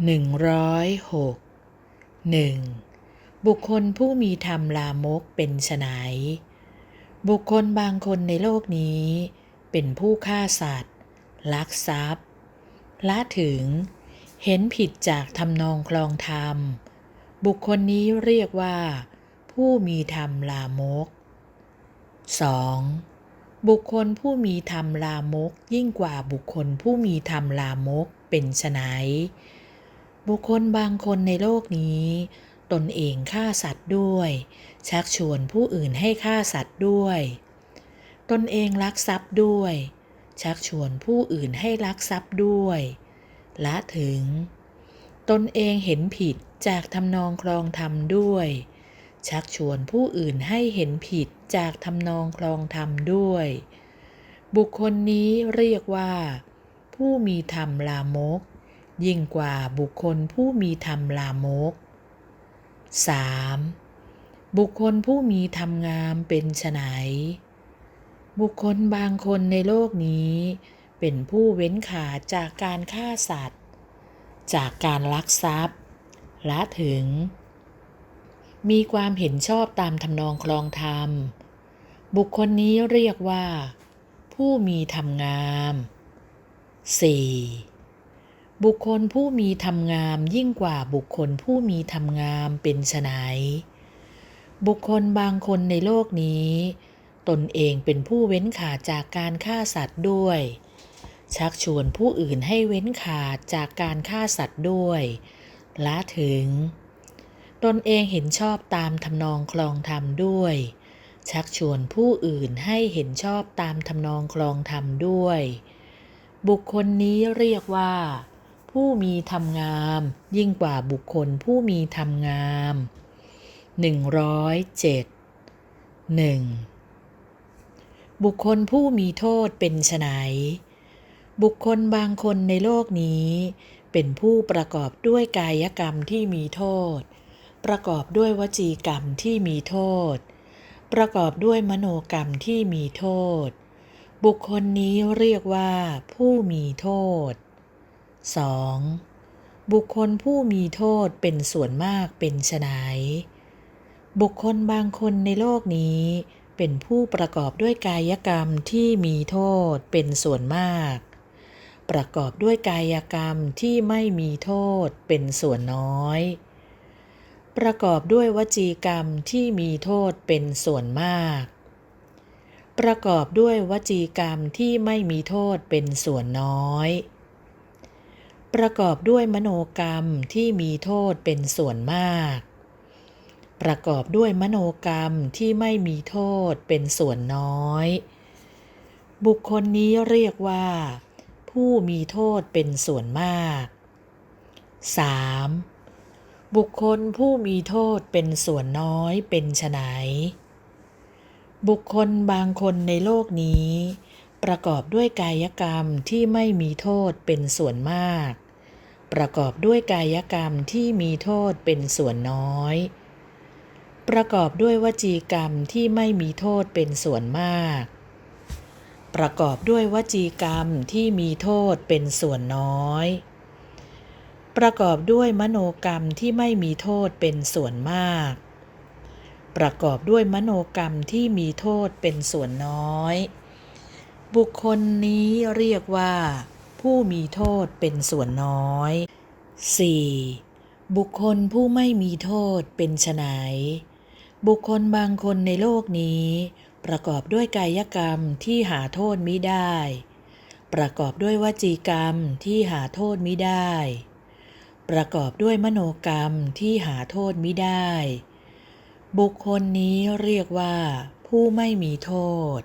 106 1. บุคคลผู้มีธรรมลามกเป็นไฉนบุคคลบางคนในโลกนี้ เป็นผู้ฆ่าสัตว์ ลักทรัพย์ ละถึง เห็นผิดจากทำนองคลองธรรม บุคคลนี้เรียกว่า ผู้มีธรรมลามก 2. บุคคลผู้มีธรรมลามกยิ่งกว่าบุคคลผู้มีธรรมลามกเป็นไฉน บุคคลบางคนในโลกนี้ ตนเองฆ่าสัตว์ด้วย ชักชวนผู้อื่นให้ฆ่าสัตว์ด้วย ตนเองลักทรัพย์ด้วย ชักชวนผู้อื่นให้ลักทรัพย์ด้วย ละถึง ตนเองเห็นผิดจากทำนองคลองธรรมด้วย ชักชวนผู้อื่นให้เห็นผิดจากทำนองคลองธรรมด้วย บุคคลนี้เรียกว่า ผู้มีธรรมลามก ยิ่งกว่าบุคคลผู้มีธรรมลามก 3. บุคคลผู้มีธรรมงามเป็นไฉนบุคคลบางคนในโลกนี้ เป็นผู้เว้นขาจากการฆ่าสัตว์ จากการลักทรัพย์ละถึง มีความเห็นชอบตามทำนองคลองธรรม บุคคลนี้เรียกว่า ผู้มีธรรมงาม 4. บุคคลผู้มีธรรมงามยิ่งกว่าบุคคลผู้มีธรรมงามเป็นไฉนบุคคลบางคนในโลกนี้ ตนเองเป็นผู้เว้นขาจากการฆ่าสัตว์ด้วย ชักชวนผู้อื่นให้เว้นขาจากการฆ่าสัตว์ด้วยละถึง ตนเองเห็นชอบตามทำนองคลองธรรมด้วย ชักชวนผู้อื่นให้เห็นชอบตามทำนองคลองธรรมด้วย บุคคลนี้เรียกว่า ผู้มีธรรมงาม ยิ่งกว่าบุคคลผู้มีธรรมงาม 107 1. บุคคลผู้มีโทษเป็นไฉนบุคคลบางคนในโลกนี้ เป็นผู้ประกอบด้วยกายกรรมที่มีโทษ ประกอบด้วยวจีกรรมที่มีโทษ ประกอบด้วยมโนกรรมที่มีโทษ บุคคลนี้เรียกว่าผู้มีโทษ 2. บุคคลผู้มีโทษเป็นส่วนมากเป็นไฉนบุคคลบางคนในโลกนี้เป็นผู้ประกอบด้วยกายกรรมที่มีโทษเป็นส่วนมาก ประกอบด้วยกายกรรมที่ไม่มีโทษเป็นส่วนน้อย ประกอบด้วยวจีกรรมที่มีโทษเป็นส่วนมาก ประกอบด้วยวจีกรรมที่ไม่มีโทษเป็นส่วนน้อย ประกอบด้วยมโนกรรมที่มีโทษเป็นส่วนมาก ประกอบด้วยมโนกรรมที่ไม่มีโทษเป็นส่วนน้อย บุคคลนี้เรียกว่า ผู้มีโทษเป็นส่วนมาก 3. บุคคลผู้มีโทษเป็นส่วนน้อยเป็นไฉนบุคคลบางคนในโลกนี้ ประกอบด้วยกายกรรมที่ไม่มีโทษเป็นส่วนมาก ประกอบด้วยกายกรรมที่มีโทษเป็นส่วนน้อย ประกอบด้วยวจีกรรมที่ไม่มีโทษเป็นส่วนมาก ประกอบด้วยวจีกรรมที่มีโทษเป็นส่วนน้อย ประกอบด้วยมโนกรรมที่ไม่มีโทษเป็นส่วนมาก ประกอบด้วยมโนกรรมที่มีโทษเป็นส่วนน้อย บุคคลนี้เรียกว่า ผู้มีโทษเป็นส่วนน้อย 4. บุคคลผู้ไม่มีโทษเป็นไฉนบุคคลบางคนในโลกนี้ ประกอบด้วยกายกรรมที่หาโทษมิได้ ประกอบด้วยวจีกรรมที่หาโทษมิได้ ประกอบด้วยมโนกรรมที่หาโทษมิได้ บุคคลนี้เรียกว่า ผู้ไม่มีโทษ